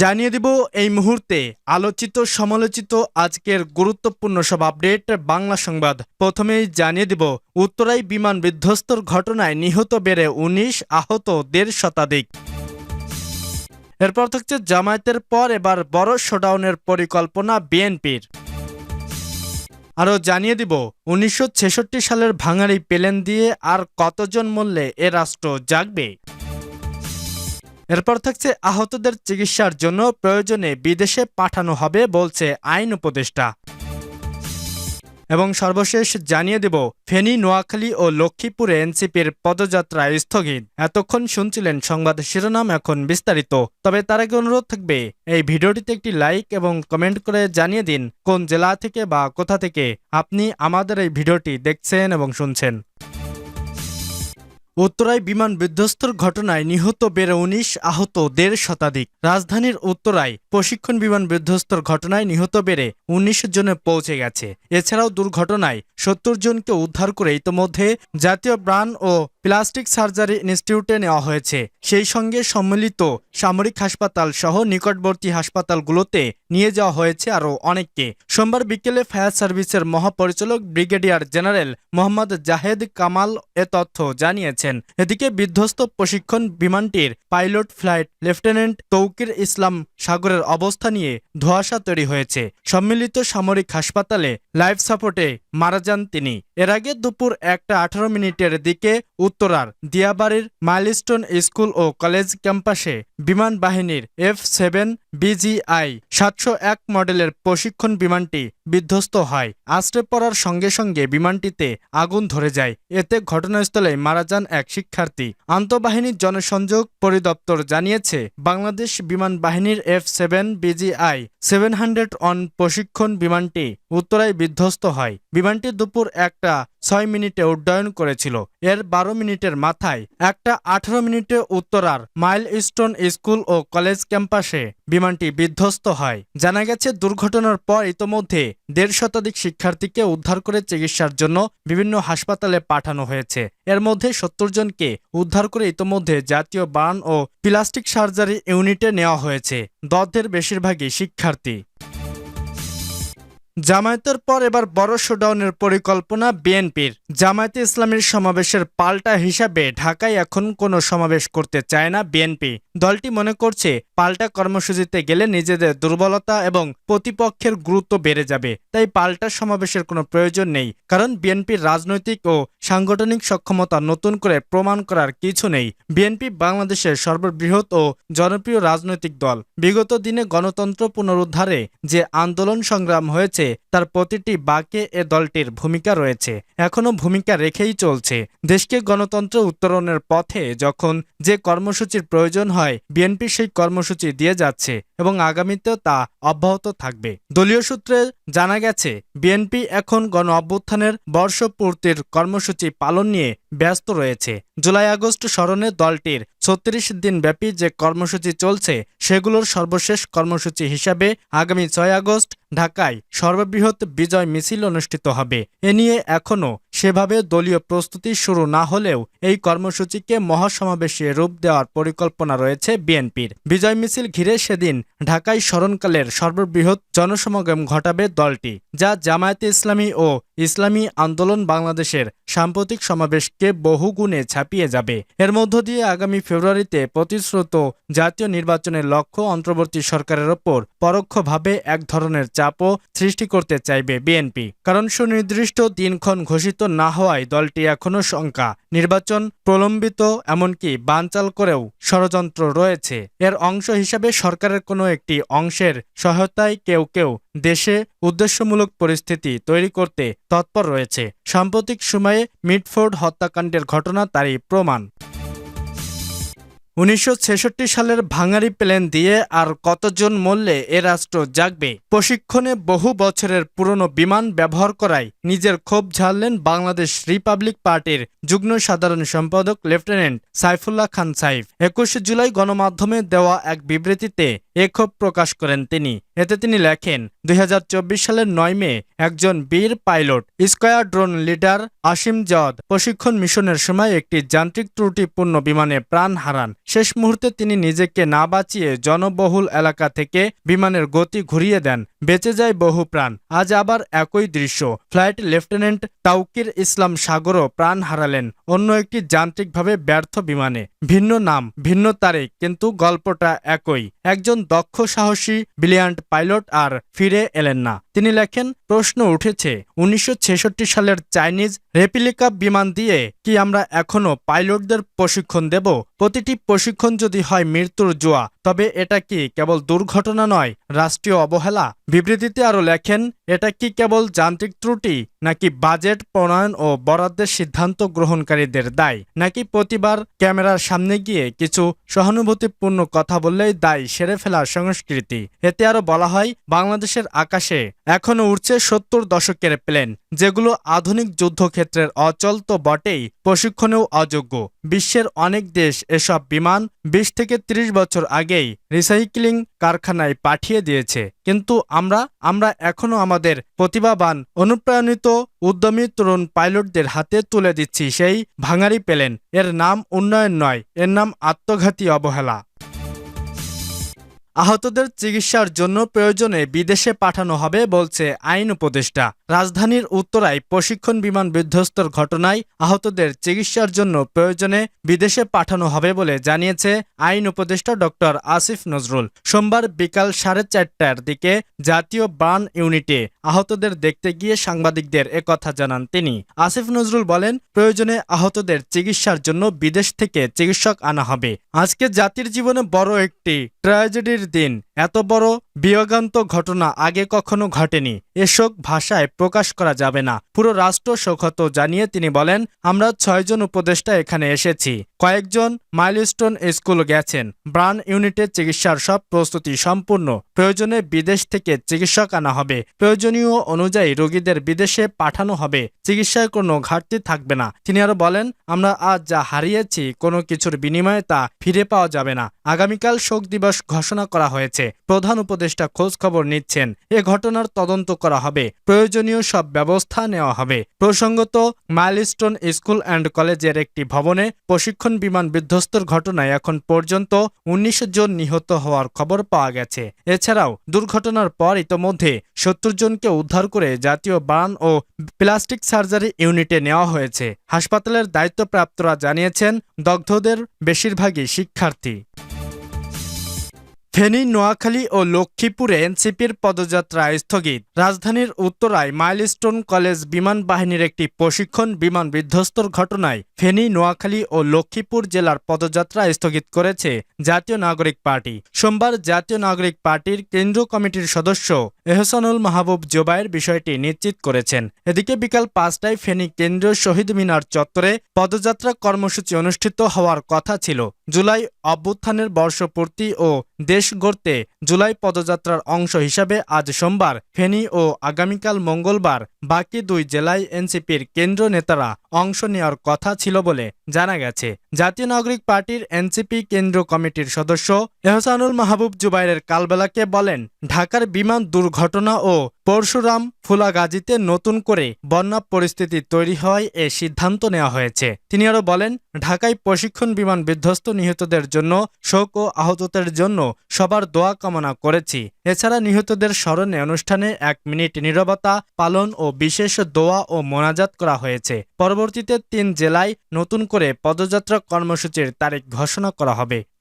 জানিয়ে দিব এই মুহূর্তে আলোচিত, সমালোচিত আজকের গুরুত্বপূর্ণ সব আপডেট বাংলা সংবাদ। প্রথমেই জানিয়ে দিব, উত্তরাই বিমান বিধ্বস্তর ঘটনায় নিহত বেড়ে উনিশ আহত দেড় শতাধিক। এরপর থাকছে জামায়াতের পর এবার বড় শোডাউনের পরিকল্পনা বিএনপির। আরও জানিয়ে দিব, উনিশশো ছেষট্টি সালের ভাঙাড়ি পেলেন দিয়ে আর কতজন মূল্যে এ রাষ্ট্র জাগবে? এরপর থাকছে আহতদের চিকিৎসার জন্য প্রয়োজনে বিদেশে পাঠানো হবে বলছে আইন উপদেষ্টা। এবং সর্বশেষ জানিয়ে দেব, ফেনী, নোয়াখালী ও লক্ষ্মীপুরে এনসিপির পদযাত্রা স্থগিত। এতক্ষণ শুনছিলেন সংবাদ শিরোনাম এখন বিস্তারিত। তবে তার আগে অনুরোধ থাকবে, এই ভিডিওটিতে একটি লাইক এবং কমেন্ট করে জানিয়ে দিন কোন জেলা থেকে বা কোথা থেকে আপনি আমাদের এই ভিডিওটি দেখছেন এবং শুনছেন। উত্তরায় বিমান বিধ্বস্তর ঘটনায় নিহত বেড়ে উনিশ আহত দেড় শতাধিক। রাজধানীর উত্তরায় প্রশিক্ষণ বিমান বিধ্বস্তর ঘটনায় নিহত বেড়ে উনিশ জনে পৌঁছে গেছে। এছাড়াও দুর্ঘটনায় সত্তর জনকে উদ্ধার করে ইতোমধ্যে জাতীয় প্রাণ ও প্লাস্টিক সার্জারি ইনস্টিটিউটে নেওয়া হয়েছে। সেই সঙ্গে সম্মিলিত সামরিক হাসপাতাল সহ নিকটবর্তী হাসপাতালগুলোতে নিয়ে যাওয়া হয়েছে আরও অনেককে। সোমবার বিকেলে ফায়ার সার্ভিসের মহাপরিচালক ব্রিগেডিয়ার জেনারেল মোহাম্মদ জাহেদ কামাল এ তথ্য জানিয়েছেন। এদিকে বিধ্বস্ত প্রশিক্ষণ বিমানটির pilot flight lieutenant Tauqir Islam সাগরের অবস্থা নিয়ে ধোঁয়াশা তৈরি হয়েছে। সম্মিলিত সামরিক হাসপাতালে লাইফ সাপোর্টে মারা যান তিনি। এর আগে দুপুর একটা আঠারো মিনিটের দিকে উত্তরার দিয়াবাড়ির মাইলস্টোন স্কুল ও কলেজ ক্যাম্পাসে বিমান বাহিনীর এফ সেভেন বিজিআই সাতশো এক মডেলের প্রশিক্ষণ বিমানটি বিধ্বস্ত হয়। আশ্রে পড়ার সঙ্গে সঙ্গে বিমানটিতে আগুন ধরে যায়। এতে ঘটনাস্থলে মারা যান এক শিক্ষার্থী। আন্তঃবাহিনী জনসংযোগ পরিদপ্তর জানিয়েছে, বাংলাদেশ বিমান বাহিনীর F seven BGI seven hundred on প্রশিক্ষণ বিমানটি উত্তরায় বিধ্বস্ত হয়। বিমানটি দুপুর একটা ছয় মিনিটে উড্ডয়ন করেছিল। এর বারো মিনিটের মাথায় একটা আঠারো মিনিটে উত্তরার মাইল স্টোন স্কুল ও কলেজ ক্যাম্পাসে বিমানটি বিধ্বস্ত হয়। জানা গেছে, দুর্ঘটনার পর ইতোমধ্যে দেড় শতাধিক শিক্ষার্থীকে উদ্ধার করে চিকিৎসার জন্য বিভিন্ন হাসপাতালে পাঠানো হয়েছে। এর মধ্যে সত্তর জনকে উদ্ধার করে ইতোমধ্যে জাতীয় বার্ন ও প্লাস্টিক সার্জারি ইউনিটে নেওয়া হয়েছে। দদের বেশিরভাগই শিক্ষার্থী। জামায়াতের পর এবার বড় শোডাউনের পরিকল্পনা বিএনপির। জামায়াতে ইসলামের সমাবেশের পাল্টা হিসাবে ঢাকায় এখন কোনো সমাবেশ করতে চায় না বিএনপি। দলটি মনে করছে পাল্টা কর্মসূচিতে গেলে নিজেদের দুর্বলতা এবং প্রতিপক্ষের গুরুত্ব বেড়ে যাবে। তাই পাল্টা সমাবেশের কোনো প্রয়োজন নেই, কারণ বিএনপির রাজনৈতিক ও সাংগঠনিক সক্ষমতা নতুন করে প্রমাণ করার কিছু নেই। বিএনপি বাংলাদেশের সর্ববৃহৎ ও জনপ্রিয় রাজনৈতিক দল। বিগত দিনে গণতন্ত্র পুনরুদ্ধারে যে আন্দোলন সংগ্রাম হয়েছে, তার প্রতিটি বাকে এ দলটির ভূমিকা রয়েছে। এখনও ভূমিকা রেখেই চলছে। দেশকে গণতন্ত্র উত্তরণের পথে যখন যে কর্মসূচির প্রয়োজন হয় বিএনপি সেই কর্মসূচি দিয়ে যাচ্ছে এবং আগামীতেও তা অব্যাহত থাকবে। দলীয় সূত্রে জানা গেছে, বিএনপি এখন গণ অভ্যুত্থানের বর্ষপূর্তির কর্মসূচি পালন নিয়ে ব্যস্ত রয়েছে। জুলাই আগস্ট স্মরণে দলটির ছত্রিশ দিন ব্যাপী যে কর্মসূচি চলছে, সেগুলোর সর্বশেষ কর্মসূচি হিসাবে আগামী ছয় আগস্ট ঢাকায় সর্ববৃহৎ বিজয় মিছিল অনুষ্ঠিত হবে। এ নিয়ে এখনও সেভাবে দলীয় প্রস্তুতি শুরু না হলেও এই কর্মসূচিকে মহাসমাবেশে রূপ দেওয়ার পরিকল্পনা রয়েছে বিএনপির। বিজয় মিছিল ঘিরে সেদিন ঢাকায় স্মরণকালের সর্ববৃহৎ জনসমাগম ঘটাবে দলটি, যা জামায়াতে ইসলামী ও ইসলামী আন্দোলন বাংলাদেশের সাম্প্রতিক সমাবেশকে বহুগুণে ছাপিয়ে যাবে। এর মধ্য দিয়ে আগামী ফেব্রুয়ারিতে প্রতিশ্রুত জাতীয় নির্বাচনের লক্ষ্য অন্তর্বর্তী সরকারের ওপর পরোক্ষভাবে এক ধরনের চাপও সৃষ্টি করতে চাইবে বিএনপি। কারণ সুনির্দিষ্ট দিনক্ষণ ঘোষিত না হওয়ায় দলটি এখনও শঙ্কা। নির্বাচন প্রলম্বিত, এমনকি বানচাল করেও ষড়যন্ত্র রয়েছে। এর অংশ হিসাবে সরকারের কোনো একটি অংশের সহায়তায় কেউ কেউ দেশে উদ্দেশ্যমূলক পরিস্থিতি তৈরি করতে তৎপর রয়েছে। সাম্প্রতিক সময়ে মিটফোর্ড হত্যাকাণ্ডের ঘটনা তারই প্রমাণ। উনিশশো ছেষট্টি সালের ভাঙারি প্লেন দিয়ে আর কতজন মরলে এ রাষ্ট্র জাগবে? প্রশিক্ষণে বহু বছরের পুরনো বিমান ব্যবহার করায় নিজের ক্ষোভ ঝাড়লেন বাংলাদেশ রিপাবলিক পার্টির যুগ্ম সাধারণ সম্পাদক লেফটেন্যান্ট সাইফুল্লাহ খান সাইফ। একুশে জুলাই গণমাধ্যমে দেওয়া এক বিবৃতিতে এ ক্ষোভ প্রকাশ করেন তিনি। এতে তিনি লেখেন, দুই হাজার চব্বিশ সালের নয় মে একজন বীর পাইলট স্কোয়াড্রন লিডার আসিম জদ প্রশিক্ষণ মিশনের সময় একটি যান্ত্রিক ত্রুটিপূর্ণ বিমানে প্রাণ হারান। শেষ মুহূর্তে তিনি নিজেকে না বাঁচিয়ে জনবহুল এলাকা থেকে বিমানের গতি ঘুরিয়ে দেন। বেঁচে যায় বহু প্রাণ। আজ আবার একই দৃশ্য। ফ্লাইট লেফটেন্যান্ট তাউকির ইসলাম সাগরও প্রাণ হারালেন। অন্য একটি যান্ত্রিকভাবে ব্যর্থ বিমানে। ভিন্ন নাম, ভিন্ন তারিখ, কিন্তু গল্পটা একই। একজন দক্ষ সাহসী, ব্রিলিয়ান্ট পাইলট আর ফিরে এলেন না। তিনি লেখেন, প্রশ্ন উঠেছে, উনিশশো ছেষট্টি সালের চাইনিজ রেপিলিকা বিমান দিয়ে কি আমরা এখনও পাইলটদের প্রশিক্ষণ দেব? প্রতিটি প্রশিক্ষণ যদি হয় মৃত্যুর জোয়া তবে এটা কি কেবল দুর্ঘটনা নয় রাষ্ট্রীয় অবহেলা? বিবৃতিতে আরও লেখেন এটা কি কেবল যান্ত্রিক ত্রুটি, নাকি বাজেট, প্রণয়ন ও বরাদ্দের সিদ্ধান্ত গ্রহণকারীদের দায়, নাকি প্রতিবার ক্যামেরার সামনে গিয়ে কিছু সহানুভূতিপূর্ণ কথা বললেই দায় সেরে ফেলার সংস্কৃতি? এতে আরও বলা হয়, বাংলাদেশের আকাশে এখনও উঠছে সত্তর দশকের প্লেন, যেগুলো আধুনিক যুদ্ধক্ষেত্রের অচল তো বটেই, প্রশিক্ষণেও অযোগ্য। বিশ্বের অনেক দেশ এসব বিমান বিশ থেকে ৩০ বছর আগেই রিসাইক্লিং কারখানায় পাঠিয়ে দিয়েছে। কিন্তু আমরা আমরা এখনও আমাদের প্রতিভাবান, অনুপ্রাণিত উদ্যমী তরুণ পাইলটদের হাতে তুলে দিচ্ছি সেই ভাঙারি পেলেন। এর নাম উন্নয়ন নয়, এর নাম আত্মঘাতী অবহেলা। আহতদের চিকিৎসার জন্য প্রয়োজনে বিদেশে পাঠানো হবে বলছে আইন উপদেষ্টা। রাজধানীর উত্তরায় প্রশিক্ষণ বিমান বিধ্বস্তর ঘটনায় আহতদের চিকিৎসার জন্য প্রয়োজনে বিদেশে পাঠানো হবে বলে জানিয়েছে আইন উপদেষ্টা ডক্টর আসিফ নজরুল। সোমবার বিকাল সাড়ে চারটার দিকে জাতীয় বার্ন ইউনিটে আহতদের দেখতে গিয়ে সাংবাদিকদের একথা জানান তিনি। আসিফ নজরুল বলেন, প্রয়োজনে আহতদের চিকিৎসার জন্য বিদেশ থেকে চিকিৎসক আনা হবে। আজকে জাতির জীবনে বড় একটি ট্র্যাজেডির দিন। এত বড় বিয়োগান্ত ঘটনা আগে কখনো ঘটেনি। এসব ভাষায় প্রকাশ করা যাবে না। পুরো রাষ্ট্র শোকত জানিয়ে তিনি বলেন, আমরা ছয়জন উপদেষ্টা এখানে এসেছি। কয়েকজন মাইলস্টোন স্কুল গেছেন। ব্রান ইউনিটের চিকিৎসার সব প্রস্তুতি সম্পূর্ণ। প্রয়োজনে বিদেশ থেকে চিকিৎসক আনা হবে। প্রয়োজনীয় অনুযায়ী রোগীদের বিদেশে পাঠানো হবে। চিকিৎসায় কোনো ঘাটতি থাকবে না। তিনি আরও বলেন, আমরা আজ যা হারিয়েছি, কোনো কিছুর বিনিময়ে তা ফিরে পাওয়া যাবে না। আগামীকাল শোক দিবস ঘোষণা করা হয়েছে। প্রধান উপদেষ্টা খোঁজ খবর নিচ্ছেন। এ ঘটনার তদন্ত করা হবে। প্রয়োজনীয় সব ব্যবস্থা নেওয়া হবে। প্রসঙ্গত, মাইলস্টোন স্কুল অ্যান্ড কলেজের একটি ভবনে প্রশিক্ষণ বিমান বিধ্বস্তর ঘটনায় এখন পর্যন্ত উনিশ জন নিহত হওয়ার খবর পাওয়া গেছে। এছাড়াও, দুর্ঘটনার পর ইতোমধ্যে সত্তর জনকে উদ্ধার করে জাতীয় বার্ন ও প্লাস্টিক সার্জারি ইউনিটে নেওয়া হয়েছে। হাসপাতালের দায়িত্বপ্রাপ্তরা জানিয়েছেন, দগ্ধদের বেশিরভাগই শিক্ষার্থী। ফেনী, নোয়াখালী ও লক্ষ্মীপুরে এনসিপির পদযাত্রা স্থগিত। রাজধানীর উত্তরায় মাইলস্টোন কলেজ বিমান বাহিনীর একটি প্রশিক্ষণ বিমান বিধ্বস্তর ঘটনায় ফেনী, নোয়াখালী ও লক্ষ্মীপুর জেলার পদযাত্রা স্থগিত করেছে জাতীয় নাগরিক পার্টি। সোমবার জাতীয় নাগরিক পার্টির কেন্দ্রীয় কমিটির সদস্য এহসানুল মাহবুব জোবায়ের বিষয়টি নিশ্চিত করেছেন। এদিকে বিকাল পাঁচটায় ফেনী কেন্দ্রীয় শহীদ মিনার চত্বরে পদযাত্রা কর্মসূচি অনুষ্ঠিত হওয়ার কথা ছিল। জুলাই অভ্যুত্থানের বর্ষপূর্তি ও দেশ গড়তে জুলাই পদযাত্রার অংশ হিসাবে আজ সোমবার ফেনী ও আগামীকাল মঙ্গলবার বাকি দুই জেলায় এনসিপির কেন্দ্র নেতারা অংশ নেওয়ার কথা ছিল বলে জানা গেছে। জাতীয় নাগরিক পার্টির এনসিপি কেন্দ্র কমিটির সদস্য এহসানুল মাহবুব জুবাইরের কালবেলাকে বলেন, ঢাকার বিমান দুর্ঘটনা ও পরশুরাম ফুলাগাজীতে নতুন করে বন্যা পরিস্থিতি তৈরি হওয়ায় এ সিদ্ধান্ত নেওয়া হয়েছে। তিনি আরও বলেন, ঢাকায় প্রশিক্ষণ বিমান বিধ্বস্ত নিহতদের জন্য, শোক ও আহতদের জন্য সবার দোয়া কামনা করেছি। এছাড়া নিহতদের স্মরণে অনুষ্ঠানে এক মিনিট নিরবতা পালন ও বিশেষ দোয়া ও মোনাজাত করা হয়েছে। পরবর্তীতে তিন জেলায় নতুন করে পদযাত্রা কর্মসূচির তারিখ ঘোষণা করা হবে।